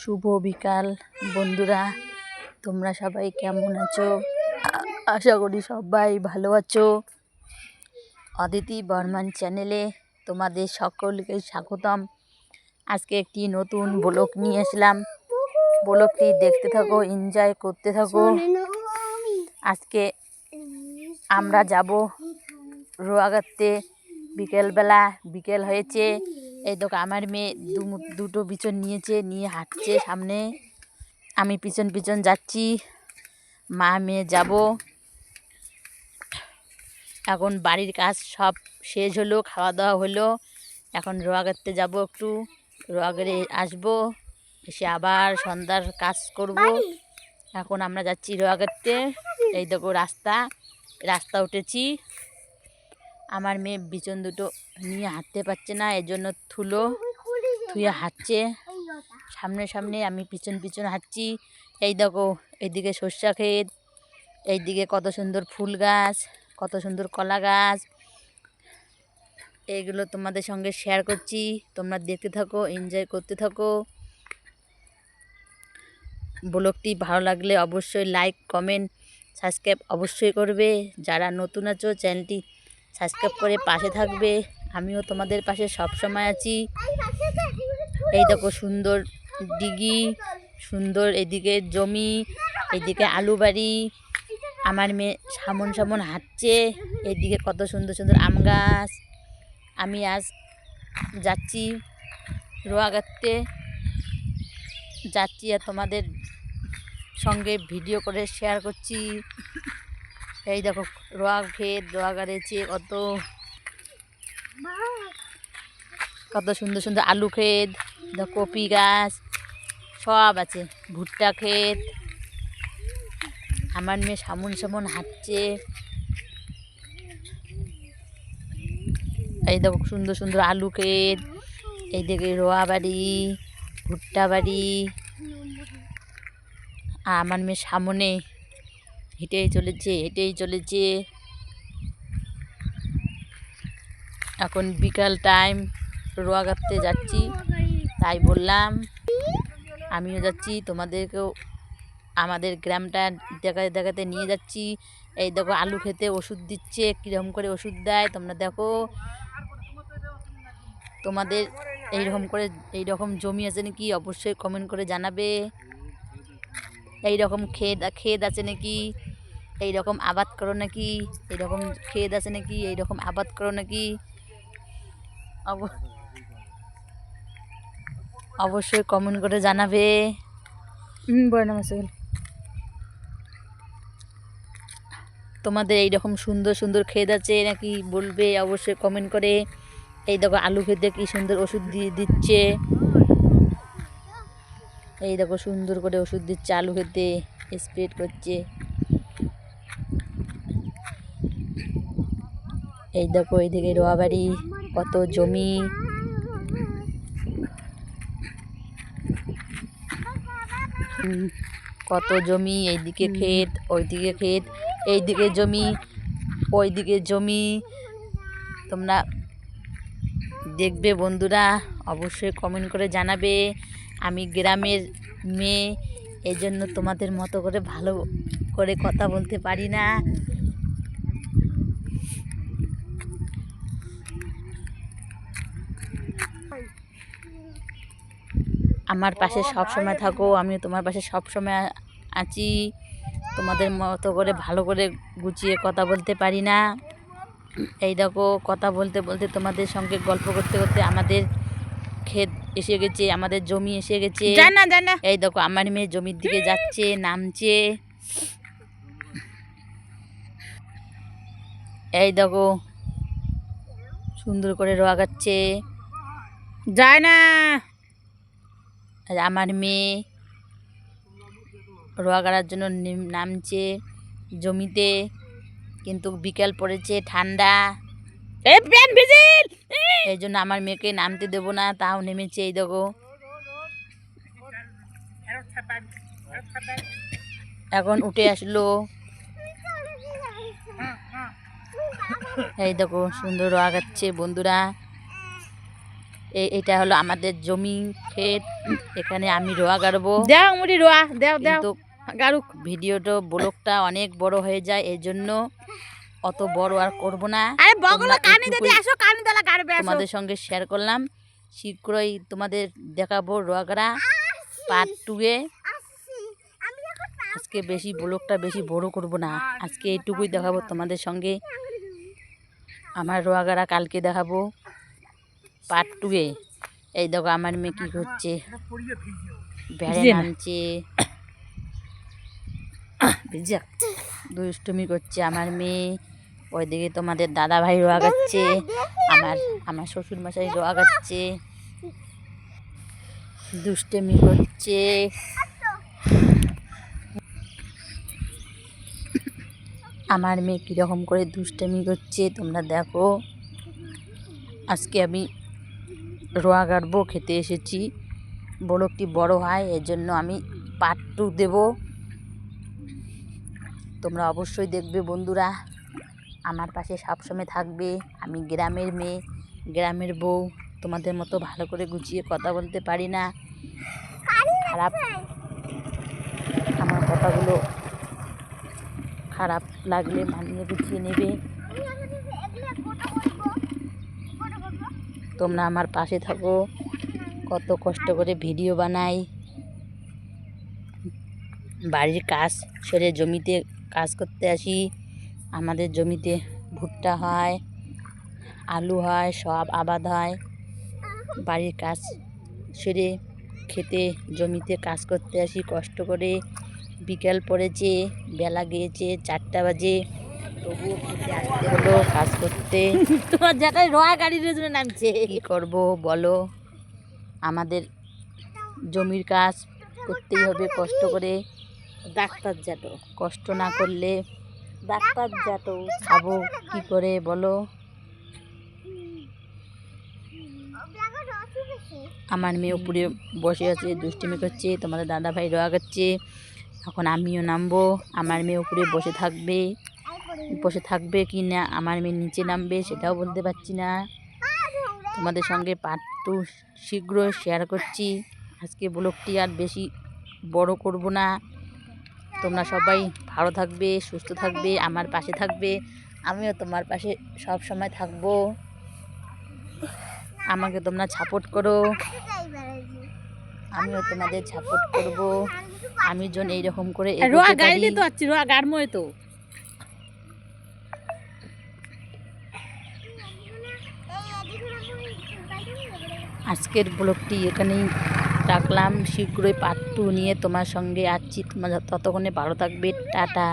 শুভ বিকাল, বন্ধুরা। তোমরা সবাই কেমন আছো? আশা করি সবাই ভালো আছো। অদিতি বর্মান চ্যানেলে তোমাদের সকলকে স্বাগতম। আজকে একটি নতুন ব্লগ নিয়ে আসলাম। ব্লগটি দেখতে থাকো এনজয় করতে থাকো। আজকে আমরা যাব রোয়াগাতে। বিকেলবেলা বিকেল হয়েছে। এই দেখো, আমার মেয়ে দুটো পিছন নিয়েছে, নিয়ে হাঁটছে সামনে। আমি পিছন পিছন যাচ্ছি, মা মেয়ে যাব। এখন বাড়ির কাজ সব শেষ হলো, খাওয়া দাওয়া হলো। এখন রোয়াগাতে যাব একটু রোয়াগারে আসব, এসে আবার সন্ধ্যার কাজ করব। এখন আমরা যাচ্ছি রোয়াগাতে এই দেখো রাস্তা রাস্তা উঠেছি। আমার মেয়ে বিচন দুটো নিয়ে হাঁটতে পারছে না এর জন্য থুলো থুয়ে হাঁটছে। সামনে সামনে আমি পিছন পিছন হাঁটছি। এই দেখো এইদিকে সর্ষা ক্ষেত, এইদিকে কত সুন্দর ফুল গাছ, কত সুন্দর কলা গাছ। এইগুলো তোমাদের সঙ্গে শেয়ার করছি। তোমরা দেখতে থাকো এনজয় করতে থাকো। ব্লগটি ভালো লাগলে অবশ্যই লাইক কমেন্ট সাবস্ক্রাইব অবশ্যই করবে। যারা নতুন আছো চ্যানেলটি সাবস্ক্রাইব করে পাশে থাকবে। আমিও তোমাদের পাশে সব সময় আছি। এই দেখো সুন্দর দিঘি সুন্দর এদিকে জমি, এদিকে আলু বাড়ি। আমার মেয়ে সামন সামন হাঁটছে, এদিকে কত সুন্দর সুন্দর আম গাছ। আমি আজ যাচ্ছি রোয়া রোয়াগাতে। যাচ্ছি আর তোমাদের সঙ্গে ভিডিও করে শেয়ার করছি। এই দেখো, রোয়া ক্ষেত রোয়া গাড়িছে কত কত সুন্দর সুন্দর আলু ক্ষেত দেখো কপি গাছ, সব আছে, ভুট্টা ক্ষেত আমার মেয়ে সামন সামন হাঁটছে। এই দেখো, সুন্দর সুন্দর আলু ক্ষেত এইদিকে রোয়া বাড়ি, ভুট্টা বাড়ি। আমার মেয়ে সামনে হেঁটেই চলেছে হেঁটেই চলেছে। এখন বিকাল টাইম রোয়াগাতে যাচ্ছি, তাই বললাম আমিও যাচ্ছি, তোমাদেরকেও আমাদের গ্রামটা দেখাতে দেখাতে নিয়ে যাচ্ছি। এই দেখো আলু খেতে ওষুধ দিচ্ছে কীরকম করে ওষুধ দেয়, তোমরা দেখো। তোমাদের এইরকম করে এই রকম জমি আছে নাকি, অবশ্যই কমেন্ট করে জানাবে। এই রকম খেদ ক্ষেত আছে নাকি? এই রকম আবাদ করো নাকি? এই রকম ক্ষেত আছে নাকি? এই রকম আবাদ করো নাকি? অব- অবশ্যই কমেন্ট করে জানাবে। তোমাদের এই রকম সুন্দর সুন্দর খেদ আছে নাকি বলবে? অবশ্যই কমেন্ট করে। এই দেখো আলু খেতে কি সুন্দর ওষুধ দিয়ে দিচ্ছে। এই দেখো সুন্দর করে ওষুধ দিচ্ছে আলু খেতে স্প্রেড করছে। এই দেখো এইদিকে রোয়া বাড়ি, কত জমি। কত জমি, এইদিকে ক্ষেত, ওইদিকে ক্ষেত, এইদিকে জমি, ওইদিকে জমি। তোমরা দেখবে বন্ধুরা, অবশ্যই কমেন্ট করে জানাবে। আমি গ্রামের মেয়ে এই জন্য তোমাদের মতো করে ভালো করে কথা বলতে পারি না। আমার পাশে সব সময় থাকো আমিও তোমার পাশে সব সময় আছি। তোমাদের মতো করে ভালো করে গুছিয়ে কথা বলতে পারি না। এই দেখো কথা বলতে বলতে তোমাদের সঙ্গে গল্প করতে করতে আমাদের ক্ষেত এসে গেছে আমাদের জমি এসে গেছে। জানা জানা এই দেখো আমার মেয়ে জমির দিকে যাচ্ছে নামছে। এই দেখো সুন্দর করে রোয়াগাচ্ছে যায় না। আমার মেয়ে রোয়া গাড়ার জন্য নামছে জমিতে, কিন্তু বিকেল পড়েছে, ঠান্ডা। এই! জন্য আমার মেয়েকে নামতে দেবো না, তাও নেমেছে, এই দেখো। এখন উঠে আসলো। এই দেখো, সুন্দর আগাচ্ছে বন্ধুরা। এটা হলো আমাদের জমি ক্ষেত। এখানে আমি রোয়া গাড়বো। দেও মুড়ি রোয়া দেও দেও। গাড়ুক। ভিডিওটা ব্লগটা অনেক বড় হয়ে যায় এই জন্য অত বড় আর করব না। আরে বগলা তোমরা কানি আসো কানি দলা গাড়বে আসো। তোমাদের সঙ্গে শেয়ার করলাম। শীঘ্রই তোমাদের দেখাবো রোয়াগড়া পার্ট টুয়ে আজকে বেশি ব্লগটা বেশি বড় করব না। আজকে এইটুকুই দেখাবো তোমাদের সঙ্গে। আমার রোয়াগাড়া কালকে দেখাবো। পার্ট টুয়ে এই দেখো আমার মেয়ে কী করছে। বেড়ে নামছে। দুষ্টুমি করছে আমার মেয়ে। ওইদিকে তোমাদের দাদা ভাই রোয়াগাচ্ছে আমার আমার শ্বশুর মশাই রোয়াগাচ্ছে দুষ্টুমি করছে। আমার মেয়ে কীরকম করে দুষ্টুমি করছে তোমরা দেখো। আজকে আমি রোয়া গাড়বো, খেতে এসেছি। বড়কটি বড় হয়, এর জন্য আমি পার্ট টু দেবো। তোমরা অবশ্যই দেখবে বন্ধুরা, আমার পাশে সবসময় থাকবে। আমি গ্রামের মেয়ে, গ্রামের বউ, তোমাদের মতো ভালো করে গুছিয়ে কথা বলতে পারি না। খারাপ আমার কথাগুলো খারাপ লাগলে মানিয়ে গুছিয়ে নেবে। তোমরা আমার পাশে থাকো। কত কষ্ট করে ভিডিও বানাই। বাড়ির কাজ সেরে জমিতে কাজ করতে আসি। আমাদের জমিতে ভুট্টা হয়, আলু হয়, সব আবাদ হয়। বাড়ির কাজ সেরে খেতে, জমিতে কাজ করতে আসি কষ্ট করে। বিকেল পড়েছে, বেলা গিয়েছে, চারটা বাজে। তবুও আসতে হলো কাজ করতে তোমার যেটাই রোয়া গাড়ির জন্য নামছে। কী করব বলো? আমাদের জমির কাজ করতেই হবে কষ্ট করে। ডাক্তার যাটো কষ্ট না করলে ডাক্তার যাটো খাব কি করে বলো? আমার মেয়ে উপরে বসে আছে দুষ্টুমি করছে তোমাদের দাদা ভাই রোয়া করছে। এখন আমিও নামবো আমার মেয়ে উপরে বসে থাকবে। বসে থাকবে কি না? আমার মেয়ে নিচে নামবে সেটাও বলতে পারছি না। তোমাদের সঙ্গে পার্ট টু শীঘ্র শেয়ার করছি। আজকে ব্লগটি আর বেশি বড় করব না। তোমরা সবাই ভালো থাকবে সুস্থ থাকবে আমার পাশে থাকবে। আমিও তোমার পাশে সব সময় থাকব। আমাকে তোমরা সাপোর্ট করো। আমিও তোমাদের সাপোর্ট করব। আমি যেন এইরকম করে রোয়া পারি। তো আছি রোয়া গাড়ময় তো। আজকের ব্লগটি এখানেই রাখলাম। শীঘ্রই পার্ট টু নিয়ে তোমার সঙ্গে আসছি তোমার ততক্ষণে ভালো থাকবে। টাটা।